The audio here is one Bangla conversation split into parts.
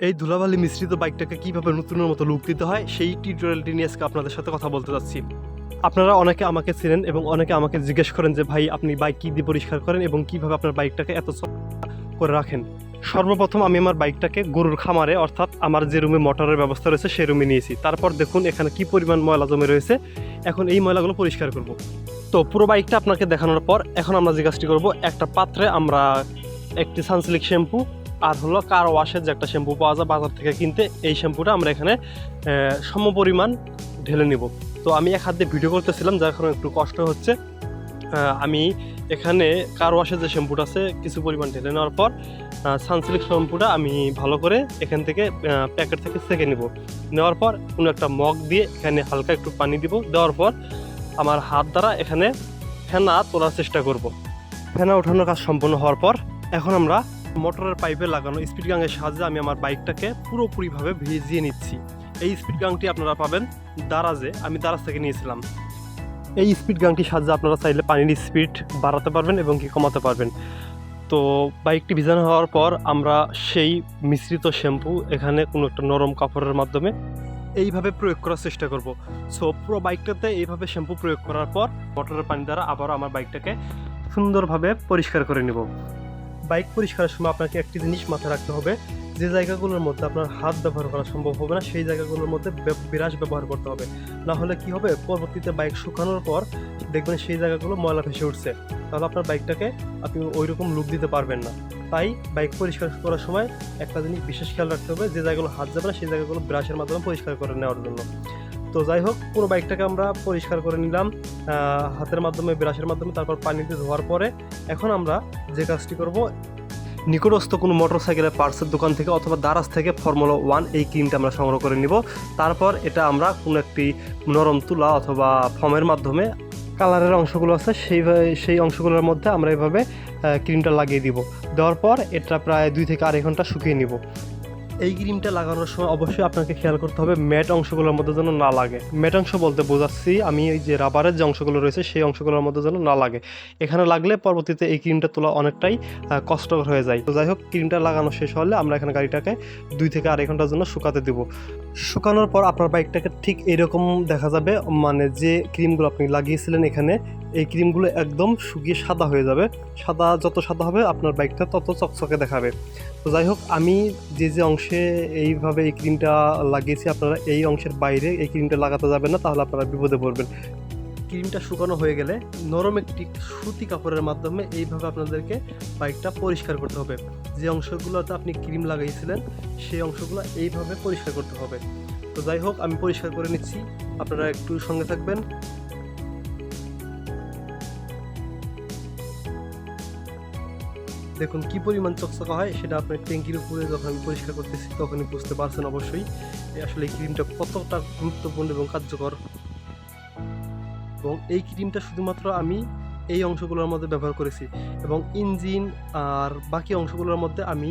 এই ধুলাবালি মিশ্রিত বাইকটাকে কীভাবে নতুনের মতো লুক দিতে হয়, সেই টিউটোরিয়ালটি নিয়ে আজকে আপনাদের সাথে কথা বলতে যাচ্ছি। আপনারা অনেকে আমাকে চিনেন এবং অনেকে আমাকে জিজ্ঞেস করেন যে, ভাই, আপনি বাইক কী দিয়ে পরিষ্কার করেন এবং কীভাবে আপনার বাইকটাকে এত করে রাখেন? সর্বপ্রথম আমি আমার বাইকটাকে গরুর খামারে, অর্থাৎ আমার যে রুমে মোটরের ব্যবস্থা রয়েছে সেই রুমে নিয়েছি। তারপর দেখুন, এখানে কি পরিমাণ ময়লা জমে রয়েছে। এখন এই ময়লাগুলো পরিষ্কার করব। তো পুরো বাইকটা আপনাকে দেখানোর পর, এখন আমরা যে কাজটি করব, একটা পাত্রে আমরা একটি সানসিলিক শ্যাম্পু আর হলো কার ওয়াশের যে একটা শ্যাম্পু পাওয়া যায় বাজার থেকে কিনতে, এই শ্যাম্পুটা আমরা এখানে সমপরিমাণ ঢেলে নিব। তো আমি এক হাত দিয়ে ভিডিও করতেছিলাম, যার কারণে একটু কষ্ট হচ্ছে। আমি এখানে কার ওয়াশের যে শ্যাম্পুটা আছে, কিছু পরিমাণ ঢেলে নেওয়ার পর সানসিল্ক শ্যাম্পুটা আমি ভালো করে এখান থেকে প্যাকেট থেকে সেকে নেব। নেওয়ার পর কোনো একটা মগ দিয়ে এখানে হালকা একটু পানি দিব। দেওয়ার পর আমার হাত দ্বারা এখানে ফেনা তোলার চেষ্টা করব। ফেনা ওঠানোর কাজ সম্পন্ন হওয়ার পর, এখন আমরা মোটরের পাইপে লাগানো স্পিড গাঙের সাহায্যে আমি আমার বাইকটাকে পুরোপুরিভাবে ভিজিয়ে নিচ্ছি। এই স্পিড গাংটি আপনারা পাবেন দারাজে, আমি দারাজ থেকে নিয়েছিলাম। এই স্পিড গাংটির সাহায্যে আপনারা চাইলে পানির স্পিড বাড়াতে পারবেন এবং কি কমাতে পারবেন। তো বাইকটি ভিজানো হওয়ার পর আমরা সেই মিশ্রিত শ্যাম্পু এখানে কোনো একটা নরম কাপড়ের মাধ্যমে এইভাবে প্রয়োগ করার চেষ্টা করব। সো পুরো বাইকটাতে এইভাবে শ্যাম্পু প্রয়োগ করার পর মোটরের পানি দ্বারা আবার আমার বাইকটাকে সুন্দরভাবে পরিষ্কার করে নেব। বাইক পরিষ্কারের সময় আপনাকে একটি জিনিস মাথায় রাখতে হবে, যে জায়গাগুলোর মধ্যে আপনার হাত ব্যবহার করা সম্ভব হবে না, সেই জায়গাগুলোর মধ্যে বিরাশ ব্যবহার করতে হবে। না হলে কি হবে? পরবর্তীতে বাইক শুকানোর পর দেখবেন সেই জায়গাগুলো ময়লা ভেসে উঠছে। তাহলে আপনার বাইকটাকে আপনি ওই রকম লুক দিতে পারবেন না। তাই বাইক পরিষ্কার করার সময় একটা জিনিস বিশেষ খেয়াল রাখতে হবে, যে জায়গাগুলো হাত যাবে না, সেই জায়গাগুলো ব্রাশের মাধ্যমে পরিষ্কার করে নেওয়ার জন্য। তো যাই হোক, পুরো বাইকটাকে আমরা পরিষ্কার করে নিলাম হাতের মাধ্যমে, ব্রাশের মাধ্যমে, তারপর পানিতে ধোয়ার পরে এখন আমরা যে কাজটি করব, নিকটস্থ কোনো মোটর সাইকেলের পার্টসের দোকান থেকে অথবা দারাজ থেকে ফর্মুলা ওয়ান এই ক্রিমটা আমরা সংগ্রহ করে নিব। তারপর এটা আমরা কোনো একটি নরম তুলা অথবা ফর্মের মাধ্যমে কালারের অংশগুলো আছে, সেই সেই অংশগুলোর মধ্যে আমরা এভাবে ক্রিমটা লাগিয়ে দিব। দেওয়ার পর এটা প্রায় দুই থেকে আড়াই ঘণ্টা শুকিয়ে নিব। এই ক্রিমটা লাগানোর সময় অবশ্যই আপনাকে খেয়াল করতে হবে ম্যাট অংশগুলোর মধ্যে যেন না লাগে। ম্যাট অংশ বলতে বোঝাচ্ছি, আমি এই যে রাবারের যে অংশগুলো রয়েছে, সেই অংশগুলোর মধ্যে যেন না লাগে। এখানে লাগলে পরবর্তীতে এই ক্রিমটা তোলা অনেকটাই কষ্টকর হয়ে যায়। তো যাই হোক, ক্রিমটা লাগানো শেষ হলে আমরা এখানে গাড়িটাকে দুই থেকে আড়াই ঘণ্টার জন্য শুকাতে দেব। শুকানোর পর আপনার বাইকটাকে ঠিক এরকম দেখা যাবে মানে যে ক্রিমগুলো আপনি লাগিয়েছিলেন এখানে, এই ক্রিমগুলো একদম শুকিয়ে সাদা হয়ে যাবে। সাদা যত সাদা হবে আপনার বাইকটা তত চকচকে দেখাবে। তো যাই হোক, আমি যে যে অংশে এইভাবে এই ক্রিমটা লাগিয়েছি, আপনারা এই অংশের বাইরে এই ক্রিমটা লাগাতে যাবেন না, তাহলে আপনারা বিপদে পড়বেন। ক্রিমটা শুকানো হয়ে গেলে নরম একটি সুতি কাপড়ের মাধ্যমে এইভাবে আপনাদেরকে বাইকটা পরিষ্কার করতে হবে। যে অংশগুলোতে আপনি ক্রিম লাগাইছিলেন, সেই অংশগুলো এইভাবে পরিষ্কার করতে হবে। তো যাই হোক, আমি পরিষ্কার করে নিচ্ছি। আপনারা একটু সঙ্গে থাকবেন। দেখুন, কি পরিমাণ চকচকা হয় সেটা আপনার ট্যাঙ্কির উপরে যখন আমি পরিষ্কার করতেছি, তখনই বুঝতে পারছেন অবশ্যই। আসলে এই ক্রিমটা কতটা গুরুত্বপূর্ণ এবং কার্যকর। এবং এই ক্রিমটা শুধুমাত্র আমি এই অংশগুলোর মধ্যে ব্যবহার করেছি এবং ইঞ্জিন আর বাকি অংশগুলোর মধ্যে আমি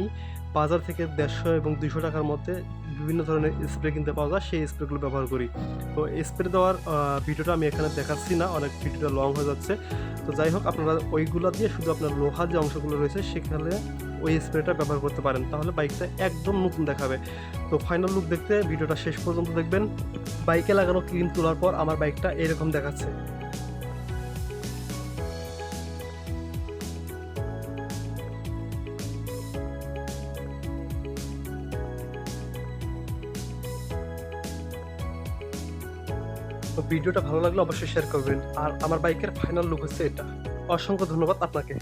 বাজার থেকে দেড়শো এবং দুইশো টাকার মধ্যে বিভিন্ন ধরনের স্প্রে কিনতে পাওয়া যায়, সেই স্প্রেগুলো ব্যবহার করি। তো স্প্রে দেওয়ার ভিডিওটা আমি এখানে দেখাচ্ছি না, অনেক ভিডিওটা লং হয়ে যাচ্ছে। তো যাই হোক, আপনারা ওইগুলো দিয়ে শুধু আপনার লোহার যে অংশগুলো রয়েছে, সেখানে ওই স্প্রেটা ব্যবহার করতে পারেন। তাহলে বাইকটা একদম নতুন দেখাবে। তো ফাইনাল লুক দেখতে, ভিডিওটা শেষ পর্যন্ত দেখবেন। বাইকে লাগানো ক্রিম তোলার পর আমার বাইকটা এরকম দেখাচ্ছে। তো ভিডিওটা ভালো লাগলে অবশ্যই শেয়ার করবেন। আর আমার বাইকের ফাইনাল লুক হচ্ছে এটা। অসংখ্য ধন্যবাদ আপনাকে।